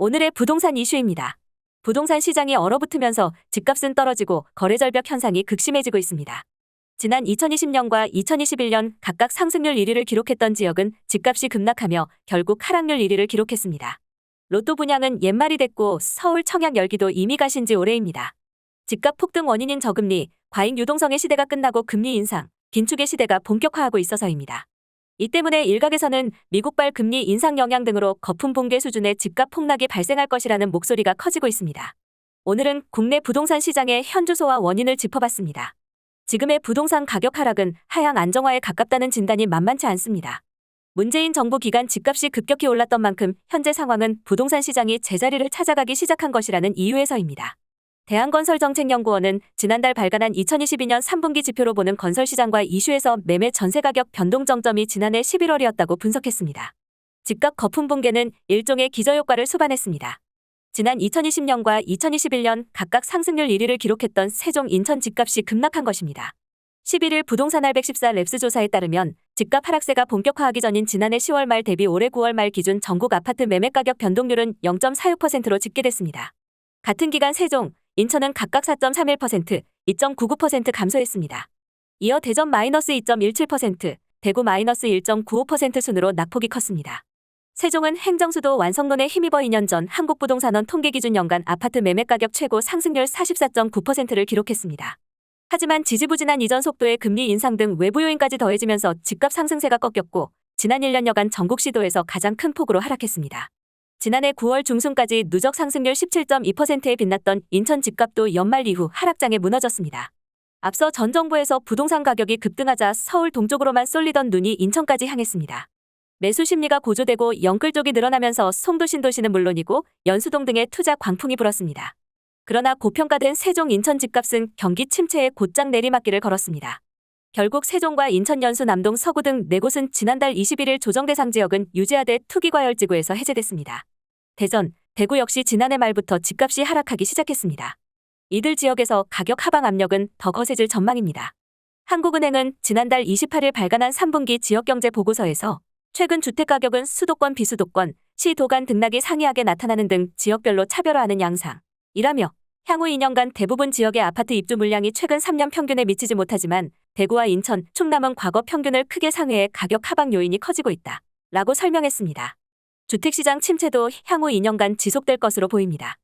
오늘의 부동산 이슈입니다. 부동산 시장이 얼어붙으면서 집값은 떨어지고 거래 절벽 현상이 극심해지고 있습니다. 지난 2020년과 2021년 각각 상승률 1위를 기록했던 지역은 집값이 급락하며 결국 하락률 1위를 기록했습니다. 로또 분양은 옛말이 됐고 서울 청약 열기도 이미 가신 지 오래입니다. 집값 폭등 원인인 저금리, 과잉 유동성의 시대가 끝나고 금리 인상, 긴축의 시대가 본격화하고 있어서입니다. 이 때문에 일각에서는 미국발 금리 인상 영향 등으로 거품 붕괴 수준의 집값 폭락이 발생할 것이라는 목소리가 커지고 있습니다. 오늘은 국내 부동산 시장의 현주소와 원인을 짚어봤습니다. 지금의 부동산 가격 하락은 하향 안정화에 가깝다는 진단이 만만치 않습니다. 문재인 정부 기간 집값이 급격히 올랐던 만큼 현재 상황은 부동산 시장이 제자리를 찾아가기 시작한 것이라는 이유에서입니다. 대한건설정책연구원은 지난달 발간한 2022년 3분기 지표로 보는 건설시장과 이슈에서 매매 전세 가격 변동 정점이 지난해 11월이었다고 분석했습니다. 집값 거품 붕괴는 일종의 기저효과를 수반했습니다. 지난 2020년과 2021년 각각 상승률 1위를 기록했던 세종 인천 집값이 급락한 것입니다. 11일 부동산 알 114 랩스 조사에 따르면 집값 하락세가 본격화하기 전인 지난해 10월 말 대비 올해 9월 말 기준 전국 아파트 매매 가격 변동률은 0.46%로 집계됐습니다. 같은 기간 세종, 인천은 각각 4.31%, 2.99% 감소했습니다. 이어 대전 마이너스 2.17%, 대구 마이너스 1.95% 순으로 낙폭이 컸습니다. 세종은 행정수도 완성론에 힘입어 2년 전 한국부동산원 통계 기준 연간 아파트 매매 가격 최고 상승률 44.9%를 기록했습니다. 하지만 지지부진한 이전 속도의 금리 인상 등 외부 요인까지 더해지면서 집값 상승세가 꺾였고 지난 1년여간 전국 시도에서 가장 큰 폭으로 하락했습니다. 지난해 9월 중순까지 누적 상승률 17.2%에 빛났던 인천 집값도 연말 이후 하락장에 무너졌습니다. 앞서 전 정부에서 부동산 가격이 급등하자 서울 동쪽으로만 쏠리던 눈이 인천까지 향했습니다. 매수 심리가 고조되고 영끌 쪽이 늘어나면서 송도 신도시는 물론이고 연수동 등의 투자 광풍이 불었습니다. 그러나 고평가된 세종 인천 집값은 경기 침체에 곧장 내리막길을 걸었습니다. 결국 세종과 인천 연수 남동 서구 등 네 곳은 지난달 21일 조정 대상 지역은 유지하되 투기과열지구에서 해제됐습니다. 대전, 대구 역시 지난해 말부터 집값이 하락하기 시작했습니다. 이들 지역에서 가격 하방 압력은 더 거세질 전망입니다. 한국은행은 지난달 28일 발간한 3분기 지역경제 보고서에서 최근 주택가격은 수도권 비수도권, 시 도간 등락이 상이하게 나타나는 등 지역별로 차별화하는 양상 이라며 향후 2년간 대부분 지역의 아파트 입주 물량이 최근 3년 평균에 미치지 못하지만 대구와 인천, 충남은 과거 평균을 크게 상회해 가격 하방 요인이 커지고 있다. 라고 설명했습니다. 주택시장 침체도 향후 2년간 지속될 것으로 보입니다.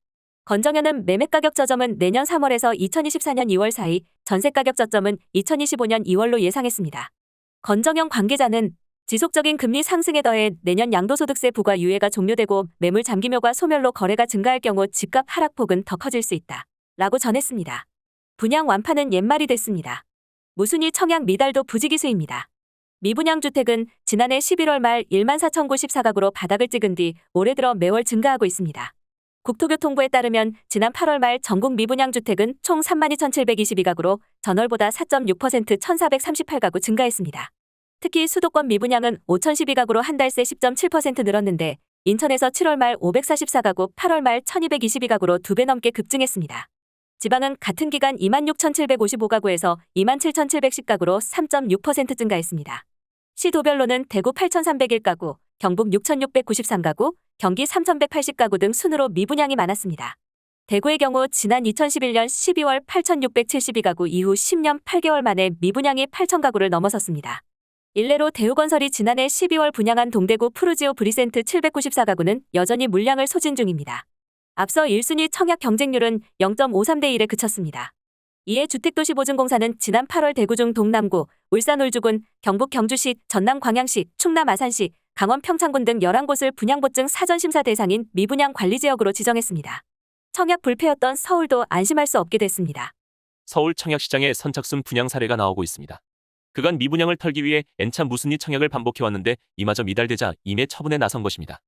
건정현은 매매가격 저점은 내년 3월에서 2024년 2월 사이, 전세가격 저점은 2025년 2월로 예상했습니다. 건정현 관계자는 지속적인 금리 상승에 더해 내년 양도소득세 부과 유예가 종료되고 매물 잠기묘가 소멸로 거래가 증가할 경우 집값 하락폭은 더 커질 수 있다. 라고 전했습니다. 분양 완파는 옛말이 됐습니다. 무순위 청약 미달도 부지기수입니다. 미분양 주택은 지난해 11월 말 1만 4,094가구로 바닥을 찍은 뒤 올해 들어 매월 증가하고 있습니다. 국토교통부에 따르면 지난 8월 말 전국 미분양 주택은 총 32,722가구로 전월보다 4.6% 1,438가구 증가했습니다. 특히 수도권 미분양은 5,012가구로 한 달 새 10.7% 늘었는데 인천에서 7월 말 544가구, 8월 말 1,222가구로 두 배 넘게 급증했습니다. 지방은 같은 기간 26,755가구에서 27,710가구로 3.6% 증가했습니다. 시도별로는 대구 8,301가구, 경북 6,693가구, 경기 3,180가구 등 순으로 미분양이 많았습니다. 대구의 경우 지난 2011년 12월 8,672가구 이후 10년 8개월 만에 미분양이 8,000가구를 넘어섰습니다. 일례로 대우건설이 지난해 12월 분양한 동대구 푸르지오 브리센트 794가구는 여전히 물량을 소진 중입니다. 앞서 1순위 청약 경쟁률은 0.53대 1에 그쳤습니다. 이에 주택도시보증공사는 지난 8월 대구 중 동남구, 울산 울주군, 경북 경주시, 전남 광양시, 충남 아산시, 강원 평창군 등 11곳을 분양보증 사전심사 대상인 미분양 관리지역으로 지정했습니다. 청약 불패였던 서울도 안심할 수 없게 됐습니다. 서울 청약시장에 선착순 분양 사례가 나오고 있습니다. 그간 미분양을 털기 위해 N차 무순위 청약을 반복해왔는데 이마저 미달되자 임의 처분에 나선 것입니다.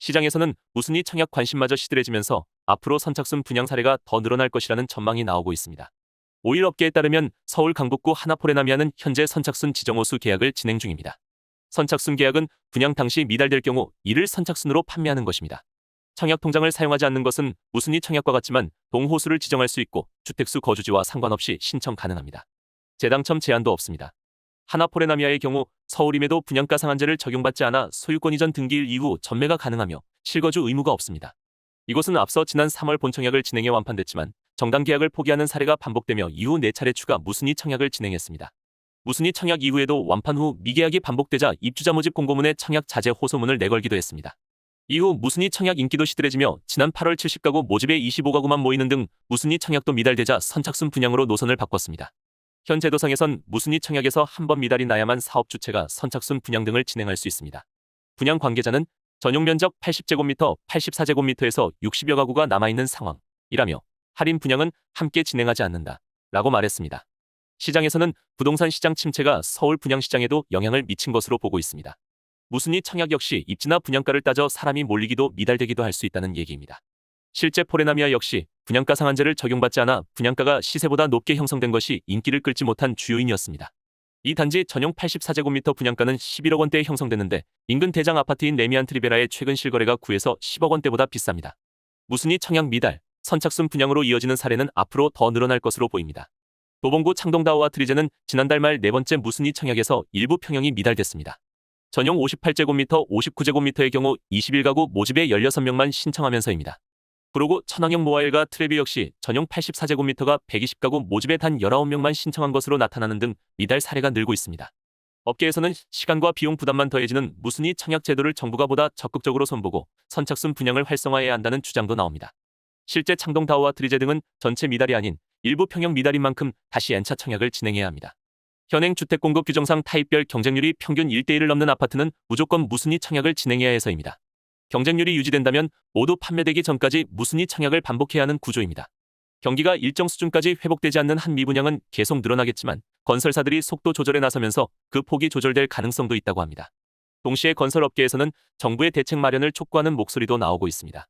시장에서는 무순위 청약 관심마저 시들해지면서 앞으로 선착순 분양 사례가 더 늘어날 것이라는 전망이 나오고 있습니다. 오일 업계에 따르면 서울 강북구 하나포레나미아는 현재 선착순 지정호수 계약을 진행 중입니다. 선착순 계약은 분양 당시 미달될 경우 이를 선착순으로 판매하는 것입니다. 청약 통장을 사용하지 않는 것은 무순위 청약과 같지만 동호수를 지정할 수 있고 주택수 거주지와 상관없이 신청 가능합니다. 재당첨 제한도 없습니다. 하나포레나미아의 경우 서울임에도 분양가 상한제를 적용받지 않아 소유권 이전 등기일 이후 전매가 가능하며 실거주 의무가 없습니다. 이곳은 앞서 지난 3월 본청약을 진행해 완판됐지만 정당 계약을 포기하는 사례가 반복되며 이후 4차례 추가 무순위 청약을 진행했습니다. 무순위 청약 이후에도 완판 후 미계약이 반복되자 입주자 모집 공고문에 청약 자제 호소문을 내걸기도 했습니다. 이후 무순위 청약 인기도 시들해지며 지난 8월 70가구 모집에 25가구만 모이는 등 무순위 청약도 미달되자 선착순 분양으로 노선을 바꿨습니다. 현 제도상에선 무순위 청약에서 한 번 미달이 나야만 사업 주체가 선착순 분양 등을 진행할 수 있습니다. 분양 관계자는 전용 면적 80제곱미터, 84제곱미터에서 60여 가구가 남아있는 상황이라며 할인 분양은 함께 진행하지 않는다. 라고 말했습니다. 시장에서는 부동산 시장 침체가 서울 분양시장에도 영향을 미친 것으로 보고 있습니다. 무순위 청약 역시 입지나 분양가를 따져 사람이 몰리기도 미달되기도 할 수 있다는 얘기입니다. 실제 포레나미아 역시 분양가 상한제를 적용받지 않아 분양가가 시세보다 높게 형성된 것이 인기를 끌지 못한 주요인이었습니다. 이 단지 전용 84제곱미터 분양가는 11억 원대에 형성됐는데 인근 대장 아파트인 레미안 트리베라의 최근 실거래가 9에서 10억 원대보다 비쌉니다. 무순위 청약 미달, 선착순 분양으로 이어지는 사례는 앞으로 더 늘어날 것으로 보입니다. 도봉구 창동다오와 트리제는 지난달 말 네 번째 무순위 청약에서 일부 평형이 미달됐습니다. 전용 58제곱미터, 59제곱미터의 경우 21가구 모집에 16명만 신청하면서입니다. 그러고 천왕형 모아일과 트레비 역시 전용 84제곱미터가 120가구 모집에 단 19명만 신청한 것으로 나타나는 등 미달 사례가 늘고 있습니다. 업계에서는 시간과 비용 부담만 더해지는 무순위 청약 제도를 정부가 보다 적극적으로 손보고 선착순 분양을 활성화해야 한다는 주장도 나옵니다. 실제 창동다오와 트리제 등은 전체 미달이 아닌 일부 평형 미달인 만큼 다시 N차 청약을 진행해야 합니다. 현행 주택 공급 규정상 타입별 경쟁률이 평균 1대1을 넘는 아파트는 무조건 무순위 청약을 진행해야 해서입니다. 경쟁률이 유지된다면 모두 판매되기 전까지 무순위 청약을 반복해야 하는 구조입니다. 경기가 일정 수준까지 회복되지 않는 한 미분양은 계속 늘어나겠지만 건설사들이 속도 조절에 나서면서 그 폭이 조절될 가능성도 있다고 합니다. 동시에 건설업계에서는 정부의 대책 마련을 촉구하는 목소리도 나오고 있습니다.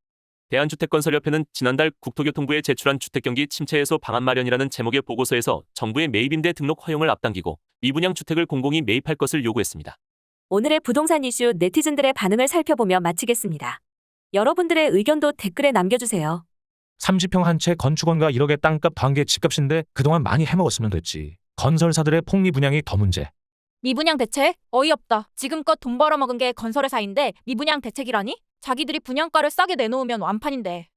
대한주택건설협회는 지난달 국토교통부에 제출한 주택경기 침체 해소 방안 마련이라는 제목의 보고서에서 정부의 매입임대 등록 허용을 앞당기고 미분양 주택을 공공이 매입할 것을 요구했습니다. 오늘의 부동산 이슈 네티즌들의 반응을 살펴보며 마치겠습니다. 여러분들의 의견도 댓글에 남겨주세요. 30평 한 채 건축원가 1억에 땅값 반개 집값인데 그동안 많이 해먹었으면 됐지. 건설사들의 폭리 분양이 더 문제. 미분양 대책? 어이없다. 지금껏 돈 벌어먹은 게 건설회사인데 미분양 대책이라니? 자기들이 분양가를 싸게 내놓으면 완판인데.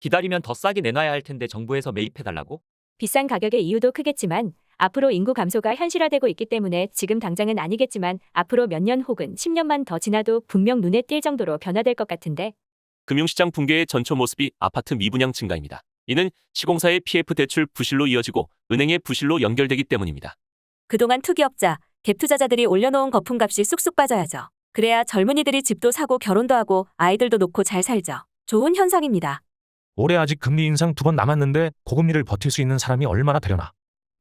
기다리면 더 싸게 내놔야 할 텐데 정부에서 매입해달라고? 비싼 가격의 이유도 크겠지만 앞으로 인구 감소가 현실화되고 있기 때문에 지금 당장은 아니겠지만 앞으로 몇 년 혹은 10년만 더 지나도 분명 눈에 띌 정도로 변화될 것 같은데 금융시장 붕괴의 전초 모습이 아파트 미분양 증가입니다. 이는 시공사의 PF 대출 부실로 이어지고 은행의 부실로 연결되기 때문입니다. 그동안 투기업자, 갭 투자자들이 올려놓은 거품값이 쑥쑥 빠져야죠. 그래야 젊은이들이 집도 사고 결혼도 하고 아이들도 놓고 잘 살죠. 좋은 현상입니다. 올해 아직 금리 인상 두 번 남았는데 고금리를 버틸 수 있는 사람이 얼마나 되려나.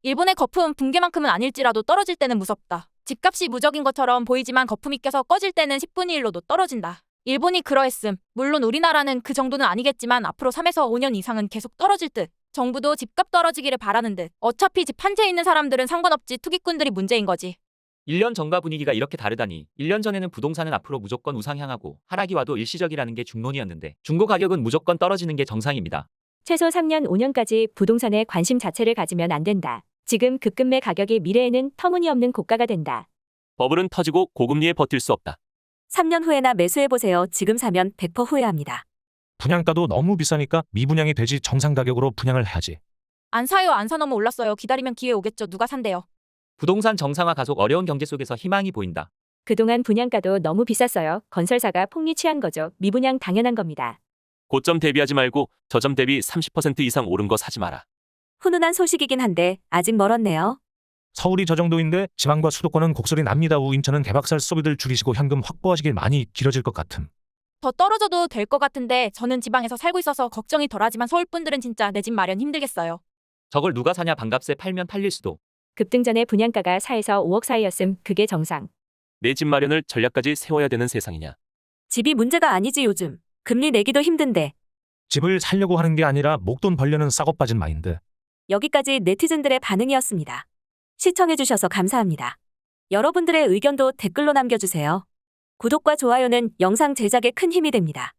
일본의 거품 붕괴만큼은 아닐지라도 떨어질 때는 무섭다. 집값이 무적인 것처럼 보이지만 거품이 껴서 꺼질 때는 10분의 1로도 떨어진다. 일본이 그러했음. 물론 우리나라는 그 정도는 아니겠지만 앞으로 3에서 5년 이상은 계속 떨어질 듯. 정부도 집값 떨어지기를 바라는 듯. 어차피 집 한 채 있는 사람들은 상관없지 투기꾼들이 문제인 거지. 1년 전과 분위기가 이렇게 다르다니 1년 전에는 부동산은 앞으로 무조건 우상향하고 하락이 와도 일시적이라는 게 중론이었는데 중고 가격은 무조건 떨어지는 게 정상입니다. 최소 3년 5년까지 부동산에 관심 자체를 가지면 안 된다. 지금 급금매 가격이 미래에는 터무니없는 고가가 된다. 버블은 터지고 고금리에 버틸 수 없다. 3년 후에나 매수해보세요. 지금 사면 100% 후회합니다. 분양가도 너무 비싸니까 미분양이 되지 정상 가격으로 분양을 해야지. 안 사요 안 사 너무 올랐어요. 기다리면 기회 오겠죠. 누가 산대요. 부동산 정상화 가속 어려운 경제 속에서 희망이 보인다. 그동안 분양가도 너무 비쌌어요. 건설사가 폭리 취한 거죠. 미분양 당연한 겁니다. 고점 대비하지 말고 저점 대비 30% 이상 오른 거 사지 마라. 훈훈한 소식이긴 한데 아직 멀었네요. 서울이 저 정도인데 지방과 수도권은 곡소리 납니다. 우 인천은 개박살 소비들 줄이시고 현금 확보하시길 많이 길어질 것 같음. 더 떨어져도 될 것 같은데 저는 지방에서 살고 있어서 걱정이 덜하지만 서울 분들은 진짜 내 집 마련 힘들겠어요. 저걸 누가 사냐 반값에 팔면 팔릴 수도. 급등 전에 분양가가 4에서 5억 사이였음. 그게 정상. 내 집 마련을 전략까지 세워야 되는 세상이냐. 집이 문제가 아니지 요즘. 금리 내기도 힘든데. 집을 살려고 하는 게 아니라 목돈 벌려는 싹업 빠진 마인드. 여기까지 네티즌들의 반응이었습니다. 시청해주셔서 감사합니다. 여러분들의 의견도 댓글로 남겨주세요. 구독과 좋아요는 영상 제작에 큰 힘이 됩니다.